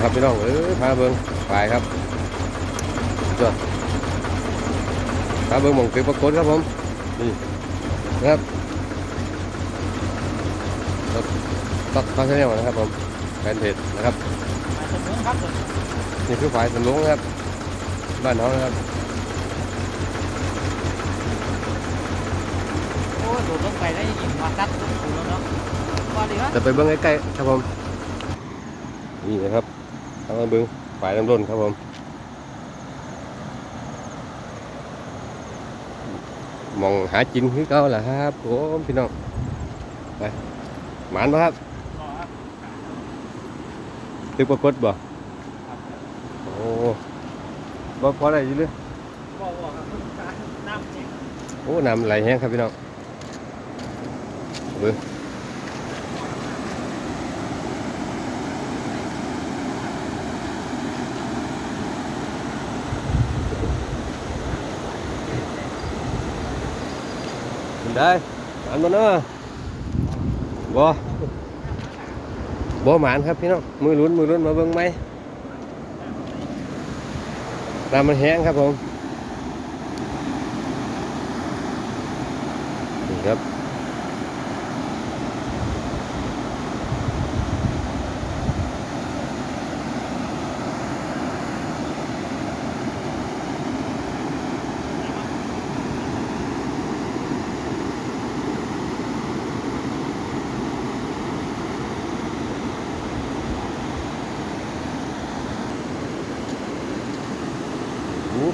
ครับพี่น้องเออพาเบิ้งไปครับจอดพาเบิ้งหมองตึกปรากฏครับผมนี่นะครับตัดตัดชแนลนะครับผมแฟนเพจนะครับมาสมุนครับนี่คือฝ่ายสำลุงนะครับบ้านน้องนะครับโอ้ยโดดลงไปได้ยิงมาตัดลงถูแล้วเนาะว่าดีวะจะไปเบิ้งใกล้ๆครับผมนี่นะครับ ทางเบิ้งฝ่ายน้ำร้นครับผมมองหาจินคือเก่าแหละครับผมพี่น้องไปหมานปะครับรอครับตึกปรากฏบ่โอ้บ่พอได้อยู่เลยบอกบอกครับน้ำจริงโอ้น้ำไหลแห้งครับพี่น้องเบิ้ง ได้หมานบ่เนาะบ่บ่หมานครับพี่น้องมือลุ้นมือลุ้นมาเบิ่งไหมน้ำมันแห้งครับผมนี่ครับ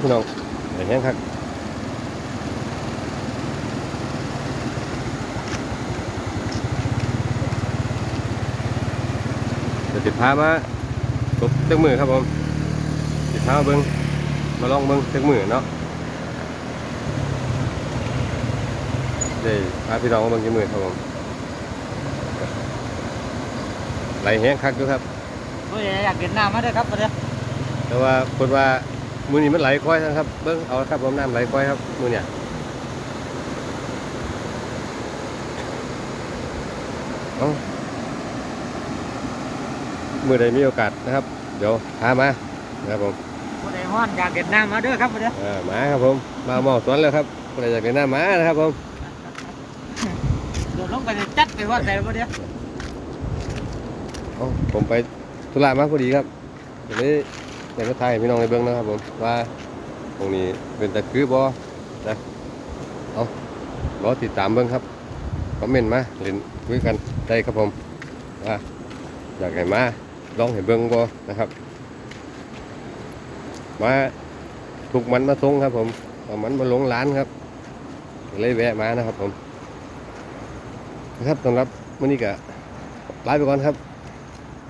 พี่น้องไหลแห้งครับเดี๋ยวติดพามาตบเตึกมือครับผมติดพามาเบิ้งมาลองเบิ้งเตึกมือเนาะเดี๋ยวพาพี่น้องมาเบิ้งเตึกมือครับผมไหลแห้งคักอยู่ครับโอ้ยอยากเห็นน้ำมาด้วยครับประเดี๋ยวแต่ว่าคนว่า มือนี้มันไหลค่อยนะครับ เบิ้งเอาครับผมน้ำไหลค่อยครับ มือเนี่ยเอามือใดมีโอกาสนะครับ เดี๋ยวพามานะครับผมคนใดฮ้อนอยากเห็นน้ำมาด้วยครับประเดี๋ยวอ่ามาครับผม มาหมอสวนแล้วครับคนใดอยากเป็นหน้าหมานะครับผมโดดลงไปเลยจัดไปว่าแต่ประเดี๋ยวเอาผมไปธุระมาพอดีครับเดี๋ยวนี้ อยากจะถ่ายให้พี่น้องในเบื้องนะครับผมว่าตรงนี้เป็นตะคือบอนะเอารอติดตามเบื้องครับคอมเมนต์มาเล่นคุยกันได้ครับผมว่าอยากให้มาลองให้เบื้องบอนะครับมาถูกมันมาทรงครับ ผมเอามันมาหลงร้านครับเลยแวะมานะครับผมนะครับสำหรับวันนี้ก็ลาไปก่อนครับ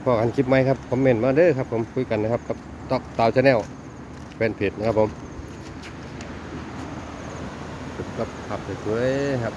พอกันคลิปไหมครับคอมเมนต์มาเด้อครับ ผมคุยกันนะครับกับ ตอกเตาชาแนลแฟนเพจนะครับผมกับขับสวยๆครับ